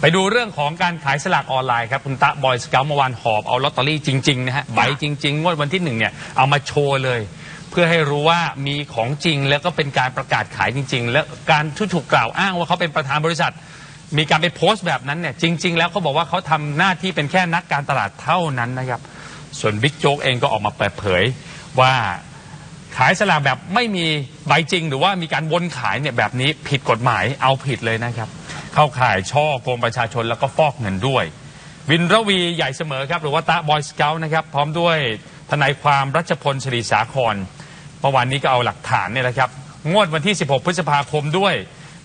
ไปดูเรื่องของการขายสลากออนไลน์ครับ คุณตะบอยสเกลเมื่อวานหอบเอาลอตเตอรี่จริงๆนะฮะใบจริงๆงวดวันที่หนึ่งเนี่ยเอามาโชว์เลย เพื่อให้รู้ว่ามีของจริงแล้วก็เป็นการประกาศขายจริง ๆ และการที่ถูกกล่าวอ้างว่าเขาเป็นประธานบริษัท มีการไปโพสต์แบบนั้นเนี่ยจริง ๆ แล้วเขาบอกว่าเขาทำหน้าที่เป็นแค่นักการตลาดเท่านั้นนะครับส่วนบิ๊กโจ๊กเองก็ออกมาเปิดเผยว่า ขายสลากแบบไม่มีใบจริง หรือว่ามีการวนขายเนี่ยแบบนี้ผิดกฎหมายเอาผิดเลยนะครับ เข้าข่ายช่อโกงประชาชนแล้วก็ฟอกเงินด้วย วินระวีใหญ่เสมอครับ หรือว่าตาบอยสเกลนะครับ พร้อมด้วยทนายความรัชพลศรีสาครเมื่อวานนี้ก็เอาหลักฐานเนี่ยนะครับ งวดวันที่ 16 พฤษภาคมด้วย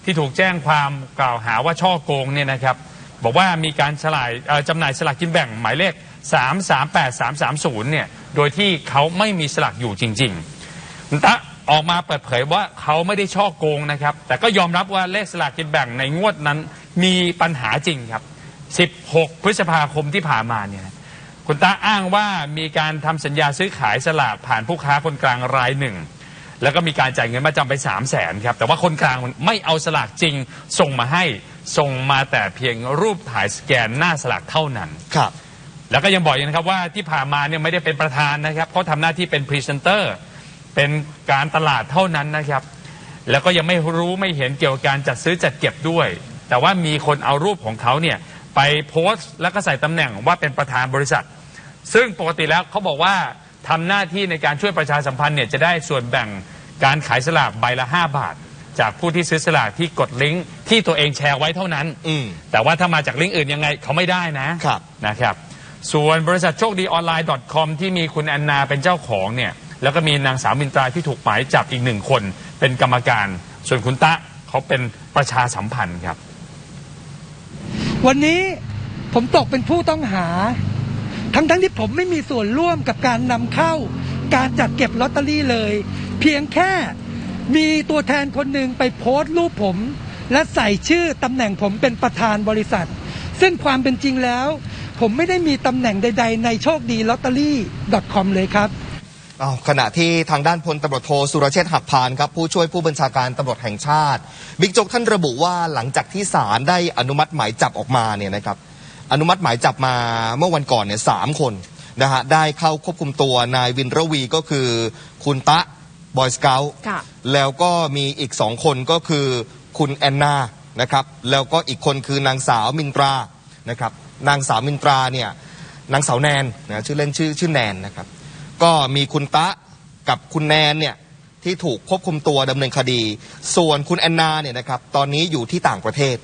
ที่ถูกแจ้งความกล่าวหาว่าช่อโกงเนี่ยนะครับ บอกว่ามีการฉลายจำหน่ายสลากกินแบ่งหมายเลข 338330 เนี่ย โดยที่เขาไม่มีสลากอยู่จริง ๆ ณตะออกมาเปิดเผยว่าเขาไม่ได้ช่อโกงนะครับ แต่ก็ยอมรับว่าเลขสลากกินแบ่งในงวดนั้นมีปัญหาจริงครับ 16 พฤษภาคมที่ผ่านมาเนี่ยนะคุณตาอ้างว่ามีการทำสัญญาซื้อขายสลากผ่านผู้ค้าคนกลางรายหนึ่ง แล้วก็มีการจ่ายเงินมาจำไป 3 0 0แสนครับ แต่ว่าคนกลางไม่เอาสลากจริงส่งมาให้ส่งมาแต่เพียงรูปถ่ายสแกนหน้าสลากเท่านั้นครับ แล้วก็ยังบอกอีกนะครับว่าที่ผ่านมาเนี่ยไม่ได้เป็นประธานนะครับเขาทำหน้าที่เป็นพรีเซนเตอร์ เป็นการตลาดเท่านั้นนะครับ แล้วก็ยังไม่รู้ไม่เห็นเกี่ยวกับการจัดซื้อจัดเก็บด้วย แต่ว่ามีคนเอารูปของเขาเนี่ยไปโพสต์แล้วก็ใส่ตำแหน่งว่าเป็นประธานบริษัท ซึ่งปกติแล้วเขาบอกว่าทำหน้าที่ในการช่วยประชาสัมพันธ์เนี่ยจะได้ส่วนแบ่งการขายสลากใบละ 5 บาท จากผู้ที่ซื้อสลากที่กดลิงก์ที่ตัวเองแชร์ไว้เท่านั้น อืม แต่ว่าถ้ามาจากลิงก์อื่นยังไงเขาไม่ได้นะครับ นะครับ ส่วนบริษัทโชคดีออนไลน์ .com ที่มีคุณแอนนาเป็นเจ้าของเนี่ย แล้วก็มีนางสาวมินตราที่ถูกหมายจับอีกหนึ่งคน เป็นกรรมการ ส่วนคุณตะเขาเป็นประชาสัมพันธ์ครับ วันนี้ผมตกเป็นผู้ต้องหา ทั้งทั้งที่ผมไม่มีส่วนร่วมกับการนำเข้า การจัดเก็บลอตเตอรี่เลย เพียงแค่มีตัวแทนคนหนึ่งไปโพสต์รูปผม และใส่ชื่อตำแหน่งผมเป็นประธานบริษัท ซึ่งความเป็นจริงแล้ว ผมไม่ได้มีตำแหน่งใด ๆ ในโชคดีลอตเตอรี่ .com เลยครับ ขณะที่ทางด้านพลตำรวจโทสุรเชษฐ์หักพานครับผู้ช่วยผู้บัญชาการตำรวจแห่งชาติ บิ๊กโจ๊กท่านระบุว่าหลังจากที่ศาลได้อนุมัติหมายจับออกมาเนี่ยนะครับอนุมัติหมายจับมาเมื่อวันก่อนเนี่ยสามคนนะฮะได้เข้าควบคุมตัวนายวินระวีก็คือคุณตะบอยสเกลค่ะแล้วก็มีอีกสองคนก็คือคุณแอนนานะครับแล้วก็อีกคนคือนางสาวมินตรานะครับนางสาวมินตราเนี่ยนางสาวแนนนะชื่อเล่นชื่อชื่อแนนนะครับ ก็มีคุณตะกับคุณแนนเนี่ยที่ถูกควบคุมตัวดำเนินคดี ส่วนคุณแอนนาเนี่ยนะครับตอนนี้อยู่ที่ต่างประเทศ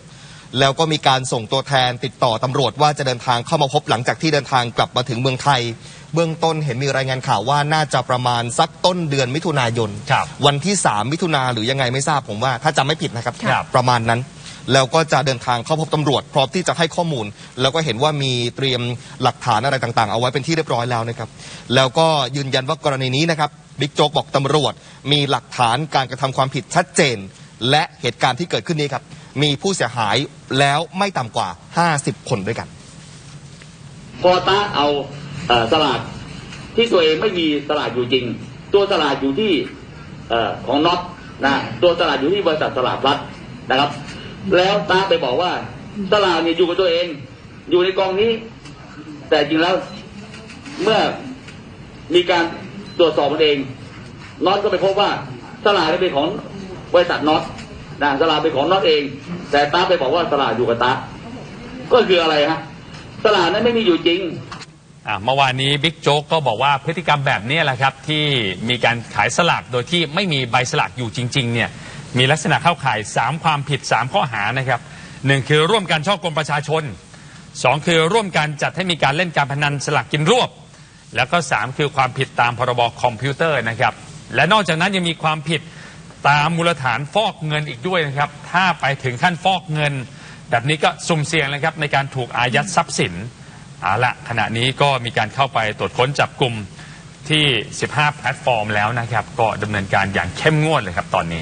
แล้วก็มีการส่งตัวแทนติดต่อตำรวจว่าจะเดินทางเข้ามาพบหลังจากที่เดินทางกลับมาถึงเมืองไทย เบื้องต้นเห็นมีรายงานข่าวว่าน่าจะประมาณสักต้นเดือนมิถุนายน ครับวันที่ 3 มิถุนาหรือยังไงไม่ทราบผมว่า ถ้าจำไม่ผิดนะครับ ครับ ประมาณนั้น แล้วก็จะเดินทางเข้าพบตำรวจ พร้อมที่จะให้ข้อมูล แล้วก็เห็นว่ามีเตรียมหลักฐานอะไรต่างๆ เอาไว้เป็นที่เรียบร้อยแล้วนะครับ แล้วก็ยืนยันว่ากรณีนี้นะครับบิ๊กโจ๊กบอกตำรวจ มีหลักฐานการกระทำความผิดชัดเจน และเหตุการณ์ที่เกิดขึ้นนี้ครับมีผู้เสียหายแล้วไม่ต่ำกว่า 50 คนด้วยกันพอตาเอาสลากที่ตัวเองไม่มีสลากอยู่จริง ตัวสลากอยู่ที่อของน็อตนะตัวสลากอยู่ที่บริษัทสลากพลัดนะครับ แล้วตาไปบอกว่าสลากเนี่ยอยู่กับตัวเอง อยู่ในกองนี้ แต่จริงแล้วเมื่อมีการตรวจสอบมันเองน็อตก็ไปพบว่าสลากเนี่เป็นของบริษัทน็อตนะสลากเป็นของน็อตเอง แต่ตาไปบอกว่าสลากอยู่กับตาก็คืออะไรฮะสลากนั้นไม่มีอยู่จริงอะเมื่อวานนี้บิ๊กโจ๊กก็บอกว่าพฤติกรรมแบบนี้แหละครับ ที่มีการขายสลากโดยที่ไม่มีใบสลากอยู่จริง ๆ เนี่ย มีลักษณะเข้าข่าย 3 ความผิด 3 ข้อหานะครับหนึ่งคือร่วมกันช่อกงประชาชน 2 คือร่วมกันจัดให้มีการเล่นการพนันสลากกินรวบ แล้วก็ 3 คือความผิดตามพรบคอมพิวเตอร์นะครับ และนอกจากนั้นยังมีความผิดตามมูลฐานฟอกเงินอีกด้วยนะครับ ถ้าไปถึงขั้นฟอกเงิน แบบนี้ก็สุ่มเสี่ยงนะครับในการถูกอายัดทรัพย์สินเอาละขณะนี้ก็มีการเข้าไปตรวจค้นจับกลุ่มที่ 15 แพลตฟอร์มแล้วนะครับ ก็ดำเนินการอย่างเข้มงวดเลยครับตอนนี้